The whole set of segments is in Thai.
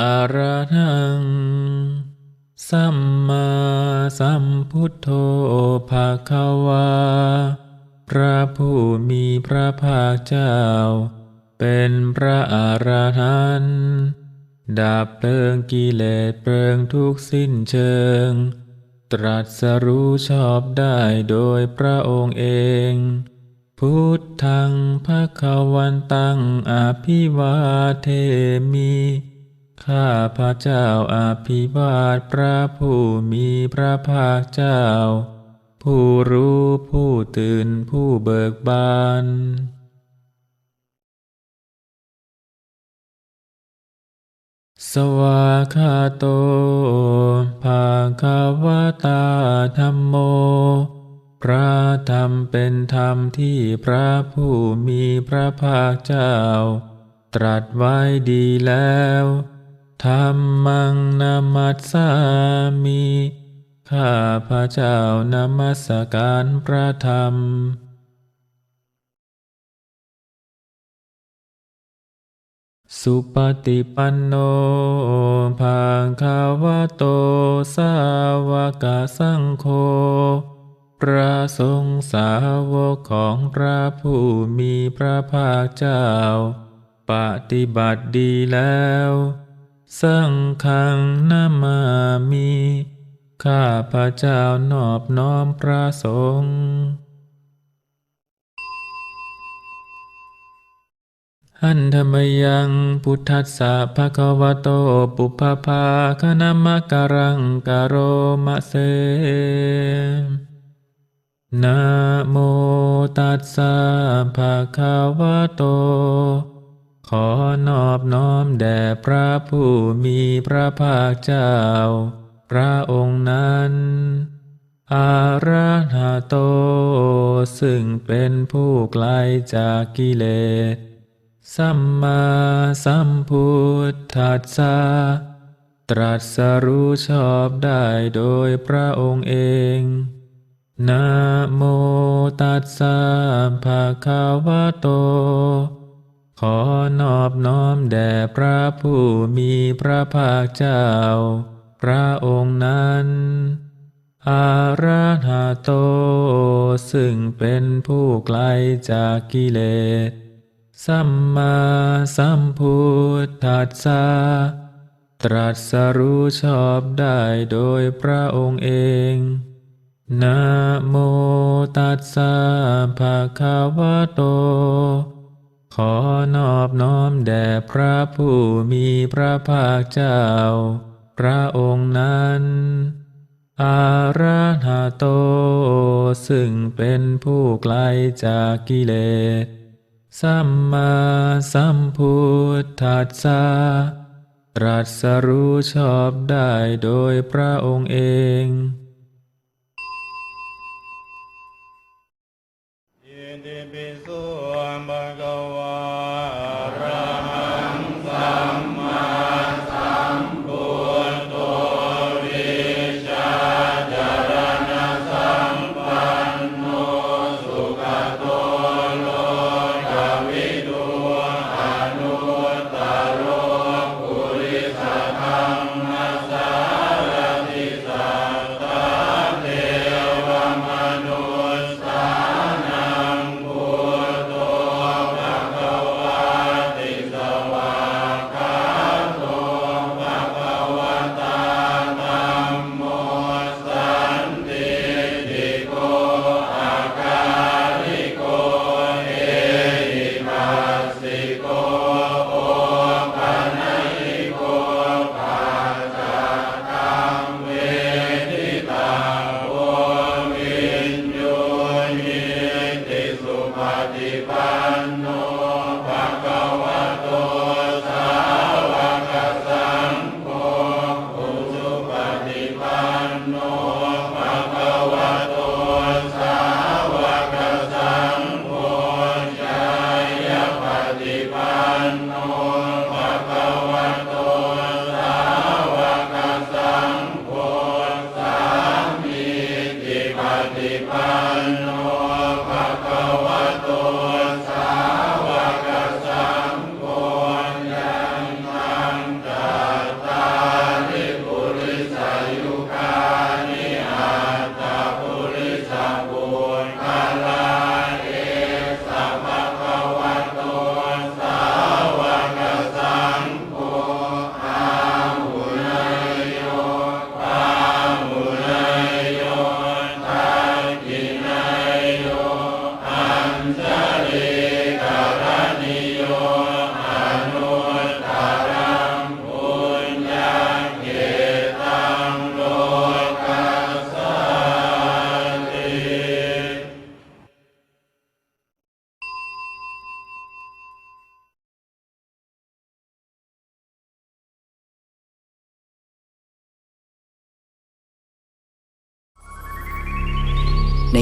อระหัง สัมมาสัมพุทโธภาควา พระผู้มีพระภาคเจ้า เป็นพระอรหันต์ดับเพลิงกิเลสเพลิงทุกสิ้นเชิง ตรัสรู้ชอบได้โดยพระองค์เอง พุทธังภะควันตังอภิวาเทมิ ข้าพระเจ้าอาภิวาทพระผู้มีพระภาคเจ้า ผู้รู้ผู้ตื่นผู้เบิกบาน สวากขาโตภาคาวตาธรรมโม พระธรรมเป็นธรรมที่พระผู้มีพระภาคเจ้า ตรัสไว้ดีแล้ว ธรรมังนามัสสามิข้าพระเจ้านมัสการพระธรรม สุปฏิปันโนภาคาวะโตสาวกสังโฆพระสงฆ์สาวกของพระผู้มีพระภาคเจ้า ปฏิบัติดีแล้ว สังฆังนามามิข้าพระเจ้านอบน้อมพระสงฆ์หันธรรมยังพุทธัสสะภะคะวะโตปุพพภาคณมะการังกโรมะเสนะโมตัสสะภะคะวะโต ขอนอบน้อมแด่พระผู้มีพระภาคเจ้า พระองค์นั้น อาระหะโต ซึ่งเป็นผู้ไกลจากกิเลส สัมมาสัมพุทธัสสะตรัสรู้ชอบได้โดยพระองค์เอง นะโมตัสสะภะคะวะโต ขอนอบน้อมแด่พระผู้มีพระภาคเจ้า พระองค์นั้น อาระหะโต ซึ่งเป็นผู้ไกลจากกิเลส สัมมาสัมพุทธัสสะตรัสรู้ชอบได้โดยพระองค์เอง นะโมตัสสะภะคะวะโต ขอนอบน้อมแด่พระผู้มีพระภาคเจ้า พระองค์นั้น อาระหะโต ซึ่งเป็นผู้ไกลจากกิเลส สัมมาสัมพุทธัสสะตรัสรู้ชอบได้โดยพระองค์เอง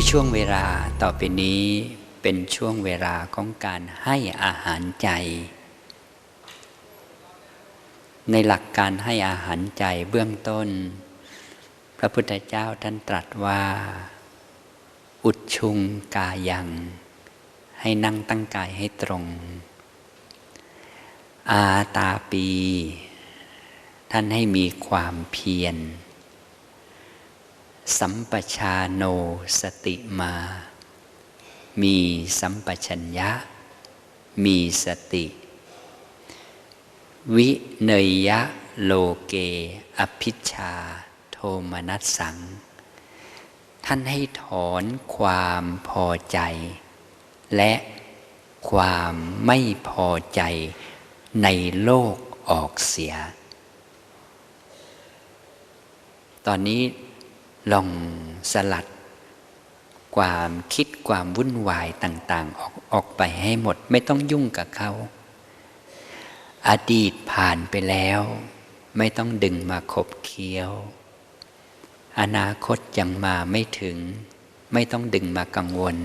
ช่วงเวลาต่อไปนี้เป็นช่วงเวลาของการให้อาหารใจ ในหลักการให้อาหารใจเบื้องต้น พระพุทธเจ้าท่านตรัสว่า อุดชุงกายัง ให้นั่งตั้งกายให้ตรง อาตาปี ท่านให้มีความเพียร สัมปชาโนสติมา มีสัมปชัญญะ มีสติ วิเนยยะโลเก อภิชา โทมนัสสัง ท่านให้ถอนความพอใจ และความไม่พอใจในโลกออกเสีย ตอนนี้ ลองสลัด ความคิดความวุ่นวายต่างๆ ออกออกไปให้หมดไม่ต้องยุ่งกับเขา อดีตผ่านไปแล้ว ไม่ต้องดึงมาขบเคี้ยว อนาคตยังมาไม่ถึง ไม่ต้องดึงมากังวล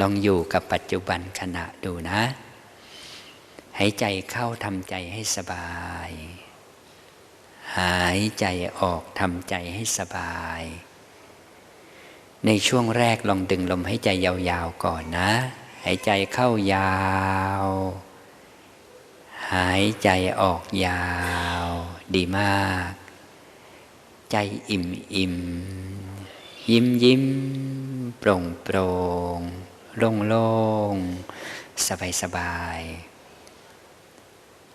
ลองอยู่กับปัจจุบันขณะดูนะหายใจเข้าทำใจให้สบาย หายใจออกทำใจให้สบาย ในช่วงแรกลองดึงลมให้ใจยาวๆก่อนนะ หายใจเข้ายาว หายใจออกยาว ดีมาก ใจอิ่มอิ่มยิ้มยิ้มโปร่งโปร่งโล่งโล่งสบายสบาย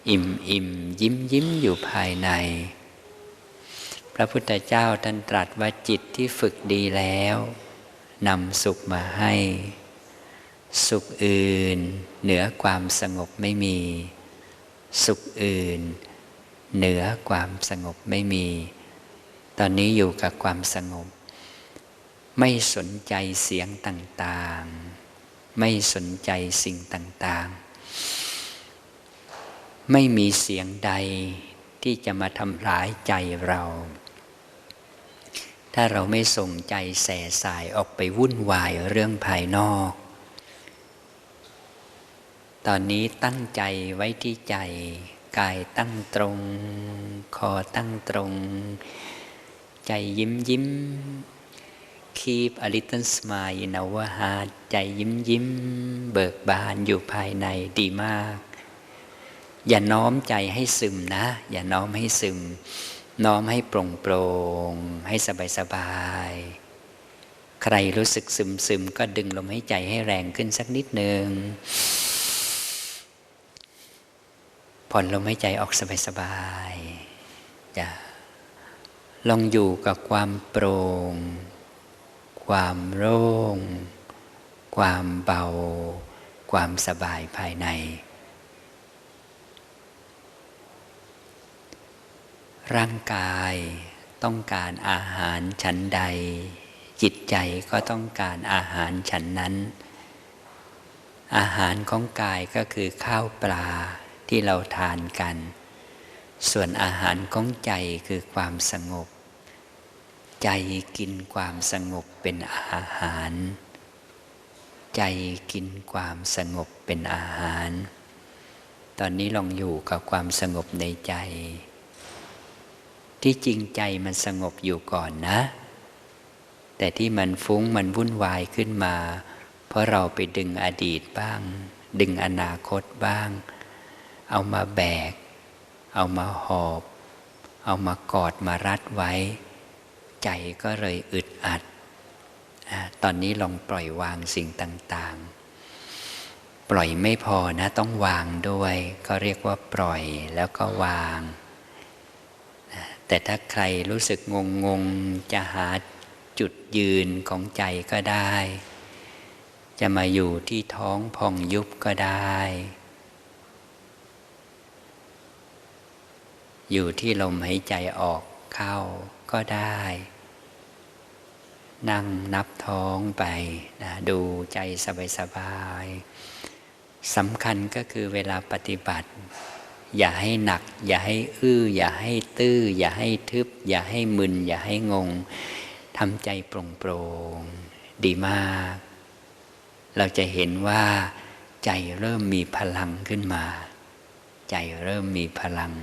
อิ่มอิ่มยิ้มยิ้มอยู่ภายใน พระพุทธเจ้าท่านตรัสว่าจิตที่ฝึกดีแล้วนำสุขมาให้ สุขอื่น เหนือความสงบไม่มี สุขอื่น เหนือความสงบไม่มี ตอนนี้อยู่กับความสงบ ไม่สนใจเสียงต่างๆ ไม่สนใจสิ่งต่างๆ ไม่มีเสียงใด ที่จะมาทำร้ายใจเรา ถ้าเราไม่ส่งใจแส่สายออกไปวุ่นวายเรื่องภายนอก ตอนนี้ตั้งใจไว้ที่ใจ กายตั้งตรง คอตั้งตรง ใจยิ้มยิ้ม keep a little smile in our heart ใจยิ้มยิ้ม เบิกบานอยู่ภายในดีมาก อย่าน้อมใจให้ซึมนะ อย่าน้อมให้ซึม น้อมให้โปร่งโปร่งให้สบายสบายใครรู้สึกซึมซึมก็ดึงลมให้ใจให้แรงขึ้นสักนิดหนึ่งผ่อนลมให้ใจออกสบายสบายจะลองอยู่กับความโปร่ง ความโล่ง ความเบา ความสบายภายใน ร่างกายต้องการอาหารชั้นใด จิตใจก็ต้องการอาหารชั้นนั้น อาหารของกายก็คือข้าวปลาที่เราทานกัน ส่วนอาหารของใจคือความสงบ ใจกินความสงบเป็นอาหาร ใจกินความสงบเป็นอาหาร ตอนนี้ลองอยู่กับความสงบในใจ ที่จริงใจมันสงบอยู่ก่อนนะ แต่ที่มันฟุ้งมันวุ่นวายขึ้นมา เพราะเราไปดึงอดีตบ้าง ดึงอนาคตบ้าง เอามาแบก เอามาหอบ เอามากอดมารัดไว้ ใจก็เลยอึดอัด ตอนนี้ลองปล่อยวางสิ่งต่างๆ ปล่อยไม่พอนะต้องวางด้วย ก็เรียกว่าปล่อยแล้วก็วาง แต่ถ้าใครรู้สึกงงงๆจะหาจุดยืนของใจก็ได้ จะมาอยู่ที่ท้องพองยุบก็ได้ อยู่ที่ลมหายใจออกเข้าก็ได้ นั่งนับท้องไปนะดูใจสบายๆสำคัญก็คือเวลาปฏิบัติ อย่าให้หนัก อย่าให้อื้อ อย่าให้ตื้อ อย่าให้ทึบ อย่าให้มึน อย่าให้งงทำใจโปร่งๆดีมาก เราจะเห็นว่า ใจเริ่มมีพลังขึ้นมา ใจเริ่มมีพลัง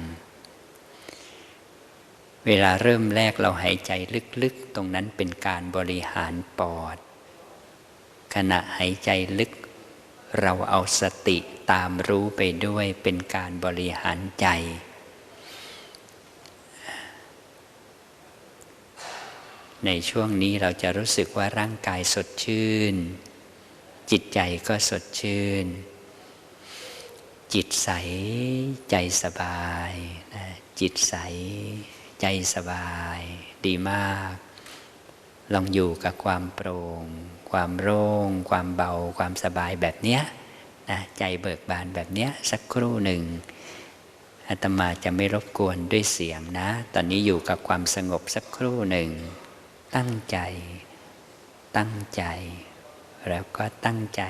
เวลาเริ่มแรกเราหายใจลึกๆ ตรงนั้นเป็นการบริหารปอด ขณะหายใจลึก เราเอาสติ ตามรู้ไปด้วยเป็นการบริหารใจ ในช่วงนี้เราจะรู้สึกว่าร่างกายสดชื่น จิตใจก็สดชื่น จิตใสใจสบายนะจิตใสใจสบาย ดีมาก ลองอยู่กับความโปร่ง ความโล่ง ความเบา ความสบายแบบเนี้ย นะใจเบิกบานแบบเนี้ยสักครู่หนึ่งอาตมาจะไม่รบกวนด้วยเสียงนะ ตอนนี้อยู่กับความสงบสักครู่หนึ่ง ตั้งใจ ตั้งใจ แล้วก็ตั้งใจ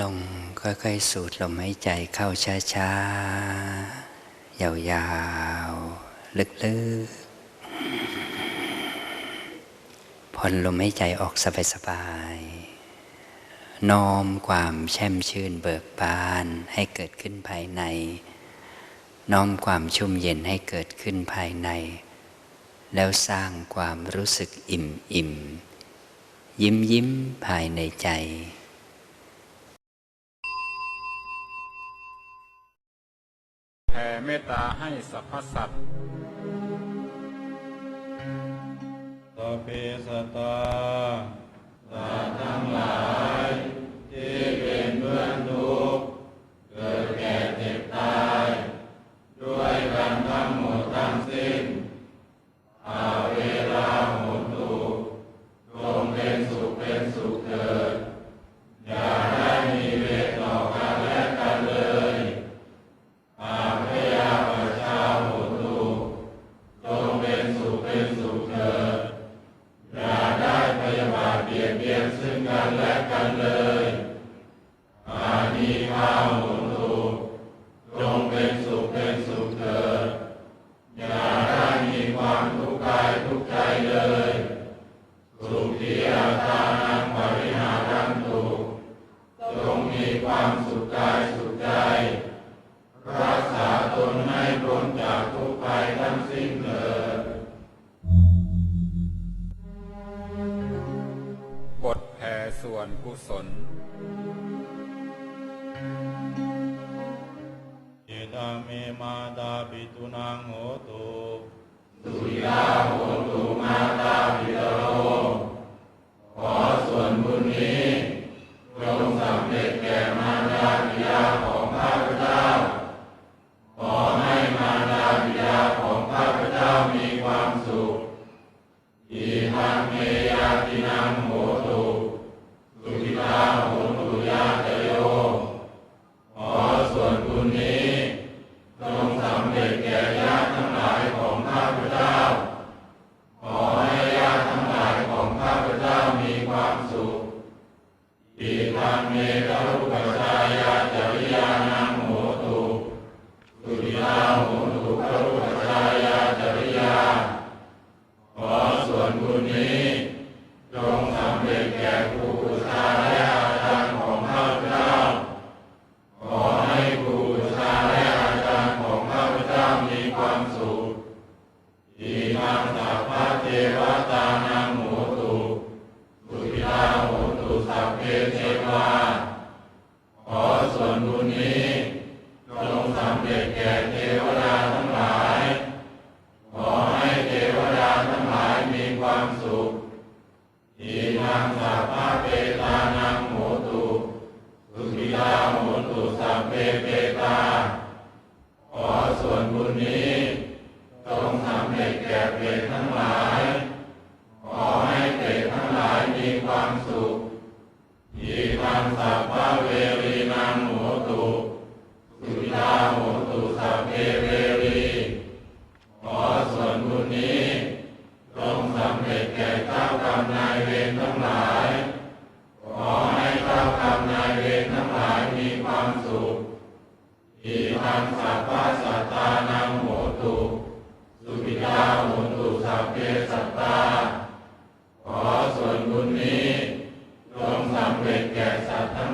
ลองค่อยๆ สูดลมหายใจเข้าช้าๆ ยาวๆ ลึกๆ ผ่อนลมหายใจออกสบายๆ น้อมความแช่มชื่นเบิกบานให้เกิดขึ้นภายใน น้อมความชุ่มเย็นให้เกิดขึ้นภายใน แล้วสร้างความรู้สึกอิ่มอิ่มยิ้มยิ้มภายในใจ แผ่เมตตาให้สรรพสัตว์สเพสตาสา मे माता पितुनां होतु दूया हो Amém. ทั้งหลาย ขอให้เจ้ากรรมนายเวรทั้งหลายมีความสุขอิทังสัพพะสัตตานังโหตุ สุขิตาโหตุสัพเพสัตตา ขอส่วนบุญนี้จงสำเร็จแก่สัตว์ทั้ง